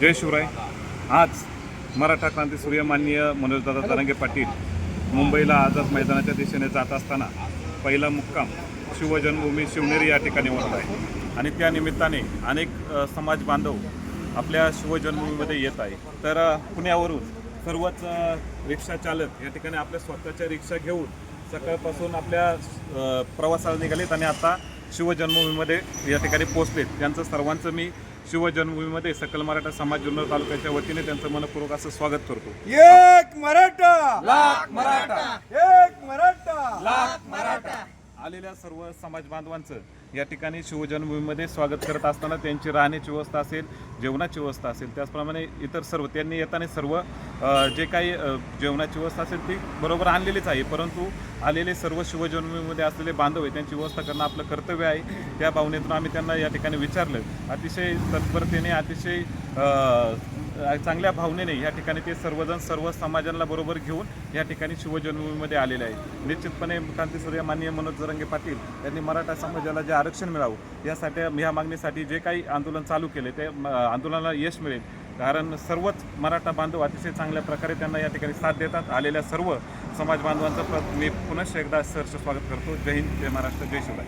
जय शिवराय. आज मराठा क्रांती सूर्य माननीय मनोजदादा तरंगे पाटील मुंबईला आझाद मैदानाच्या दिशेने जात असताना पहिला मुक्काम शिवजन्मभूमी शिवनेरी या ठिकाणी होत आहे. आणि त्या निमित्ताने अनेक समाज बांधव आपल्या शिवजन्मभूमीमध्ये येत आहे. तर पुण्यावरून सर्वच रिक्षा चालक या ठिकाणी आपल्या स्वतःच्या रिक्षा घेऊन सकाळपासून आपल्या प्रवासाला निघालेत आणि आता शिवजन्मभूमीमध्ये या ठिकाणी पोहोचलेत. त्यांचं सर्वांचं मी शिवजन्मभूमीमध्ये सकल मराठा समाज जुन्नर तालुक्याच्या वतीने त्यांचं मनपूर्वक असं स्वागत करतो. एक मराठा! लाख मराठा! एक मराठा! लाख मराठा आलेल्या सर्व समाज बांधवांचं या ठिकाणी शिवजन्मभूमीमध्ये स्वागत करत असताना त्यांची राहण्याची व्यवस्था असेल जेवणाची व्यवस्था असेल त्याचप्रमाणे इतर सर्व त्यांनी येताना सर्व जे काही जेवणाची व्यवस्था असेल ती बरोबर आणलेलीच आहे. परंतु आलेले सर्व शिवजन्मभूमीमध्ये असलेले बांधव आहे त्यांची व्यवस्था करणं आपलं कर्तव्य आहे. त्या भावनेतून आम्ही त्यांना या ठिकाणी विचारलं. अतिशय तत्परतेने अतिशय चांगल्या भावनेने या ठिकाणी ते सर्वजण सर्व समाजाला बरोबर घेऊन या ठिकाणी शिवजन्मभूमीमध्ये आलेले आहे निश्चितपणे क्रांतीसूर्य माननीय मनोज जरंगे पाटील यांनी मराठा समाजाला जे आरक्षण मिळावं यासाठी या मागणीसाठी जे काही आंदोलन चालू केले ते आंदोलनाला यश मिळेल. कारण सर्वच मराठा बांधव अतिशय चांगल्या प्रकारे त्यांना या ठिकाणी साथ देतात. आलेल्या सर्व समाज बांधवांचं प्र- मी पुनश्च एकदा सहर्ष स्वागत करतो. जय हिंद जय महाराष्ट्र जय शिवराय.